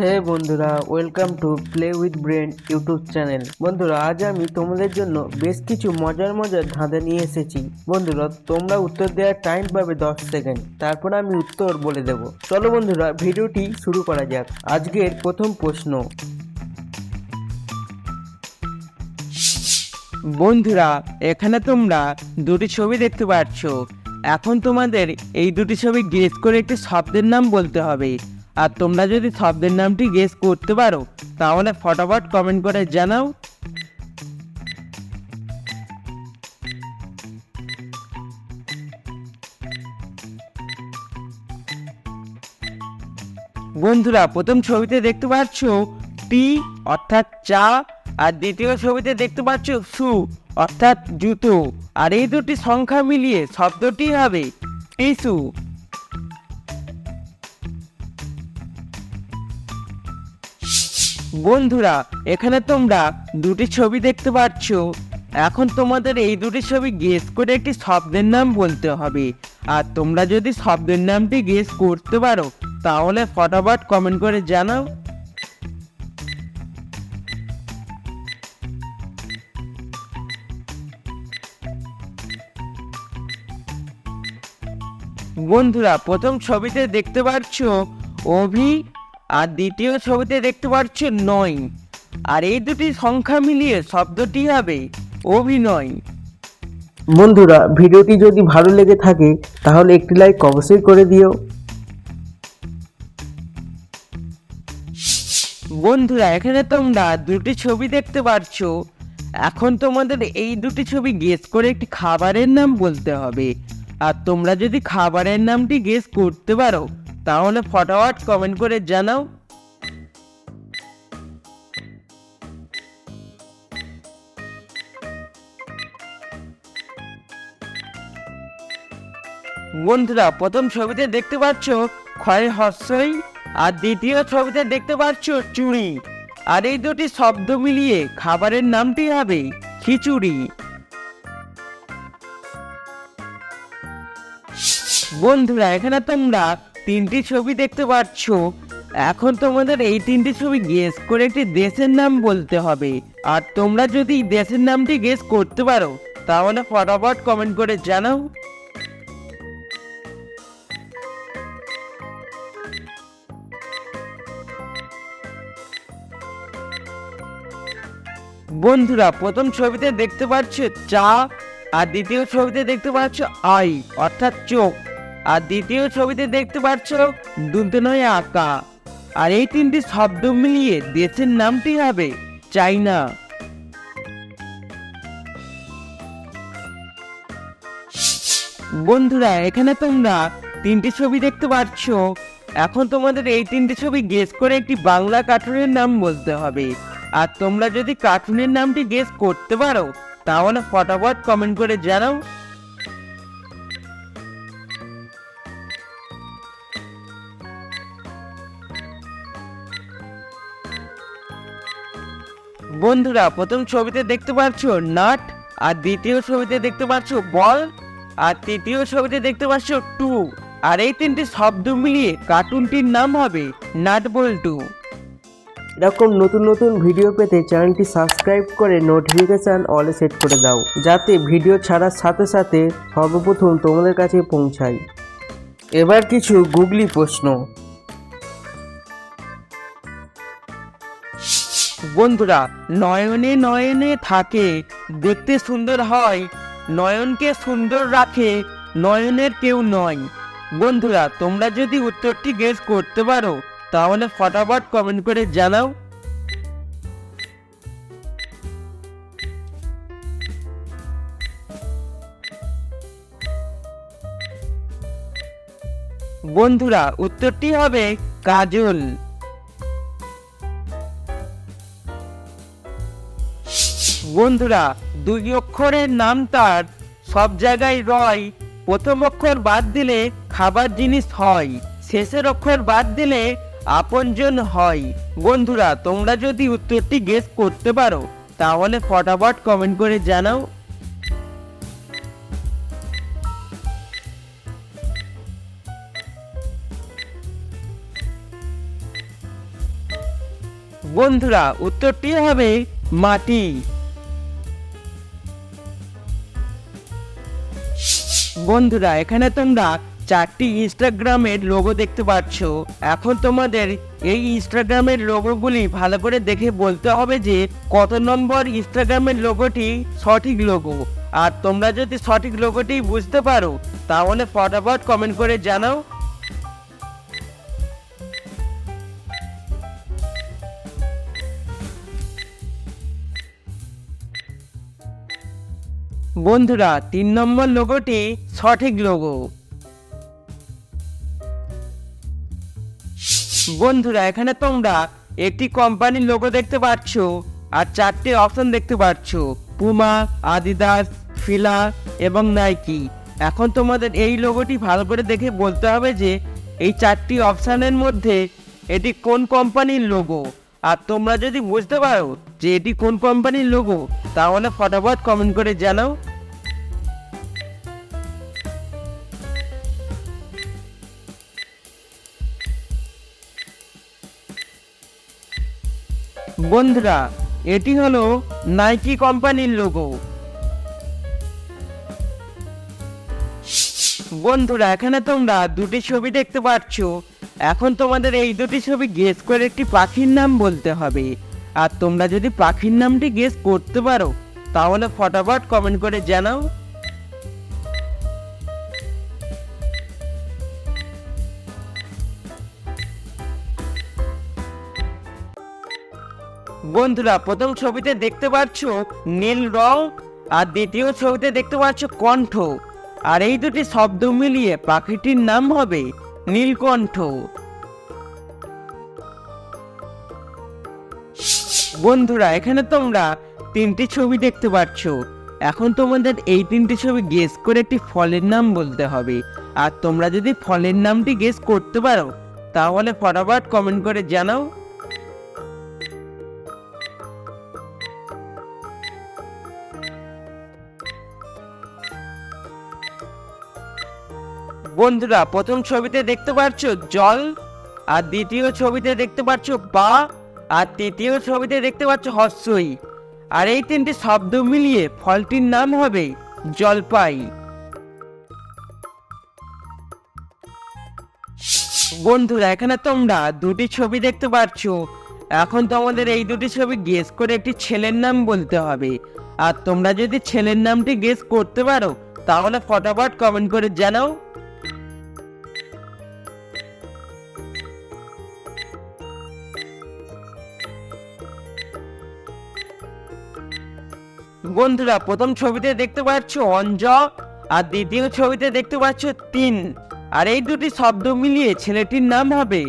হে বন্ধুরা welcome to play with brain YouTube channel বন্ধুরা, আজ আমি তোমাদের জন্য বেশ কিছু মজার মজার ধাঁধা নিয়ে এসেছি। বন্ধুরা, তোমরা উত্তর দেওয়ার টাইম পাবে দশ সেকেন্ড তারপর আমি উত্তর বলে দেব। চলো বন্ধুরা, ভিডিওটি শুরু করা যাক। আজকের প্রথম প্রশ্ন। বন্ধুরা, এখানে তোমরা দুটি ছবি দেখতে পাচ্ছ। এখন তোমাদের এই দুটি ছবি গেস করে একটি শব্দের নাম বলতে হবে। আর তোমরা যদি শব্দের নামটি গেস করতে পারো, তাহলে ফটাফট কমেন্ট করে জানাও। বন্ধুরা, প্রথম ছবিতে দেখতে পাচ্ছ টি, অর্থাৎ চা, আর দ্বিতীয় ছবিতে দেখতে পাচ্ছ সু, অর্থাৎ জুতো। আর এই দুটি সংখ্যা মিলিয়ে শব্দটি হবে টিসু। বন্ধুরা, এখানে তোমরা দুটি ছবি দেখতে পাচ্ছ। এখন তোমাদের এই দুটি ছবি গেস করে একটি শব্দের নাম বলতে হবে। আর তোমরা যদি শব্দের নামটি গেস করতে পারো, তাহলে ফটাফট কমেন্ট করে জানাও। বন্ধুরা, প্রথম ছবিতে দেখতে পাচ্ছ, অভি আর দ্বিতীয় ছবিতে দেখতে পাচ্ছ নয়। আর এই দুটি সংখ্যা মিলিয়ে শব্দটি হবে অভিনয়। বন্ধুরা ভিডিওটি যদি ভালো লেগে থাকে তাহলে একটি লাইক অবশ্যই করে দিও। বন্ধুরা এখানে তোমরা দুটি ছবি দেখতে পাচ্ছ। এখন তোমাদের এই দুটি ছবি গেস করে একটি খাবারের নাম বলতে হবে। আর তোমরা যদি খাবারের নামটি গেস করতে পারো তাহলে ফটাফট কমেন্ট করে জানাও। বন্ধুরা, প্রথম ছবিতে দেখতে পাচ্ছ ক্ষয় হস্যই আর দ্বিতীয় ছবিতে দেখতে পাচ্ছ চুড়ি আর এই দুটি শব্দ মিলিয়ে খাবারের নামটি হবে খিচুড়ি। বন্ধুরা, এখানে তোমরা তিনটি ছবি দেখতে পাচ্ছ। এখন তোমাদের এই তিনটি ছবি গেস করে একটি দেশের নাম বলতে হবে। আর তোমরা যদি দেশের নামটি গেস করতে পারো, তাহলে ফটাফট কমেন্ট করে জানাও। বন্ধুরা, প্রথম ছবিতে দেখতে পাচ্ছ চা, আর দ্বিতীয় ছবিতে দেখতে পাচ্ছ আই, অর্থাৎ চোখ। আর দ্বিতীয় ছবিতে দেখতে পাচ্ছ দুধ নয় আঁকা আর এই তিনটি শব্দ মিলিয়ে দেশের নামটি হবে চাইনা। বন্ধুরা, এখানে তোমরা তিনটি ছবি দেখতে পাচ্ছ। এখন তোমাদের এই তিনটি ছবি গেস করে একটি বাংলা কার্টুনের নাম বলতে হবে। আর তোমরা যদি কার্টুনের নামটি গেস করতে পারো, তাহলে ফটাফট কমেন্ট করে জানাও। বন্ধুরা, প্রথম ছবিতে দেখতে পাচ্ছ নাট, আর দ্বিতীয় ছবিতে দেখতে পাচ্ছ বল, আর তৃতীয় ছবিতে দেখতে পাচ্ছ টু, আর এই তিনটি শব্দ মিলিয়ে কার্টুনটির নাম হবে নাট বল্টু। এরকম নতুন নতুন ভিডিও পেতে চ্যানেলটি সাবস্ক্রাইব করে নোটিফিকেশান অলে সেট করে দাও, যাতে ভিডিও ছাড়ার সাথে সাথে সর্বপ্রথম তোমাদের কাছে পৌঁছায়। এবার কিছু গুগলি প্রশ্ন। বন্ধুরা, নয়নে নয়নে থাকে। দেখতে সুন্দর হয়, নয়নকে সুন্দর রাখে, নয়নের কেউ নয়। বন্ধুরা, তোমরা যদি উত্তরটি গেস করতে পারো, তাহলে ফটাফট কমেন্ট করে জানাও। বন্ধুরা, উত্তরটি হবে কাজল। বন্ধুরা, দুই অক্ষরের নাম তার। সব জায়গায় রয়, প্রথম অক্ষর বাদ দিলে খাবার জিনিস হয়, শেষের অক্ষর বাদ দিলে আপনজন হয়। বন্ধুরা, তোমরা যদি উত্তরটি গেস করতে পারো, তাহলে ফটাফট কমেন্ট করে জানাও। বন্ধুরা, উত্তরটি হবে মাটি। বন্ধুরা, এখানে তোমরা চারটি ইনস্টাগ্রামের লোগো দেখতে পাচ্ছ। এখন তোমাদের এই ইনস্টাগ্রামের লোগোগুলি ভালো করে দেখে বলতে হবে যে কত নম্বর ইনস্টাগ্রামের লোগোটি সঠিক লোগো আর তোমরা যদি সঠিক লোগোটি বুঝতে পারো, তাহলে ফটাফট কমেন্ট করে জানাও। বন্ধুরা, তিন নম্বর লোগোটি সঠিক লোগো বন্ধুরা, এখানে তোমরা একটি কোম্পানির লোগো দেখতে পাচ্ছ আর চারটি অপশন দেখতে পাচ্ছ। পুমা আদিদাস ফিলা এবং নাইকি এখন তোমাদের এই লোগোটি ভালো করে দেখে বলতে হবে যে, এই চারটি অপশানের মধ্যে এটি কোন কোম্পানির লোগো আর তোমরা যদি বুঝতে পারো যে এটি কোন কোম্পানির লোগো তাহলে ফটাফট কমেন্ট করে জানাও। বন্ধুরা, এটি হলো নাইকি কোম্পানির লোগো বন্ধুরা, এখানে তোমরা দুটি ছবি দেখতে পাচ্ছ। এখন তোমাদের এই দুটি ছবি গেস করে একটি পাখির নাম বলতে হবে। আর তোমরা যদি পাখির নামটি গেস করতে পারো, তাহলে ফটাফট কমেন্ট করে জানাও। বন্ধুরা, প্রথম ছবিতে দেখতে পাচ্ছ নীল রং, আর দ্বিতীয় ছবিতে দেখতে পাচ্ছ কণ্ঠ। আর এই দুটি শব্দ মিলিয়ে পাখিটির নাম হবে নীলকণ্ঠ। বন্ধুরা, এখানে তোমরা তিনটি ছবি দেখতে পাচ্ছ এখন তোমাদের এই তিনটি ছবি গেস করে একটি ফলের নাম বলতে হবে। আর তোমরা যদি ফলের নামটি গেস করতে পারো, তাহলে ফটাফট কমেন্ট করে জানাও। বন্ধুরা, প্রথম ছবিতে দেখতে পাচ্ছ জল, আর দ্বিতীয় ছবিতে দেখতে পাচ্ছ বা আর তৃতীয় ছবিতে দেখতে পাচ্ছ হর্ষই আর এই তিনটি শব্দ মিলিয়ে ফলটির নাম হবে জলপাই। বন্ধুরা, এখানে তোমরা দুটি ছবি দেখতে পাচ্ছ এখন তোমাদের এই দুটি ছবি গেস করে একটি ছেলের নাম বলতে হবে। আর তোমরা যদি ছেলের নামটি গেস করতে পারো, তাহলে ফটাফট কমেন্ট করে জানাও। বন্ধুরা, প্রথম ছবিতে দেখতে পাচ্ছ অঞ্জ, আর দ্বিতীয় ছবিতে দেখতে পাচ্ছ তিন। আর এই দুটি শব্দ মিলিয়ে ছেলেটির নাম হবে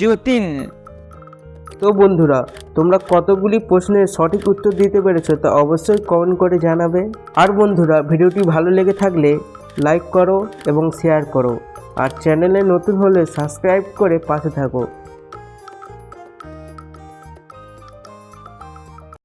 যতীন। তো বন্ধুরা, তোমরা কতগুলি প্রশ্নের সঠিক উত্তর দিতে পেরেছ তা অবশ্যই কমেন্ট করে জানাবে। আর বন্ধুরা, ভিডিওটি ভালো লেগে থাকলে লাইক করো এবং শেয়ার করো। আর চ্যানেলে নতুন হলে সাবস্ক্রাইব করে পাশে থাকো।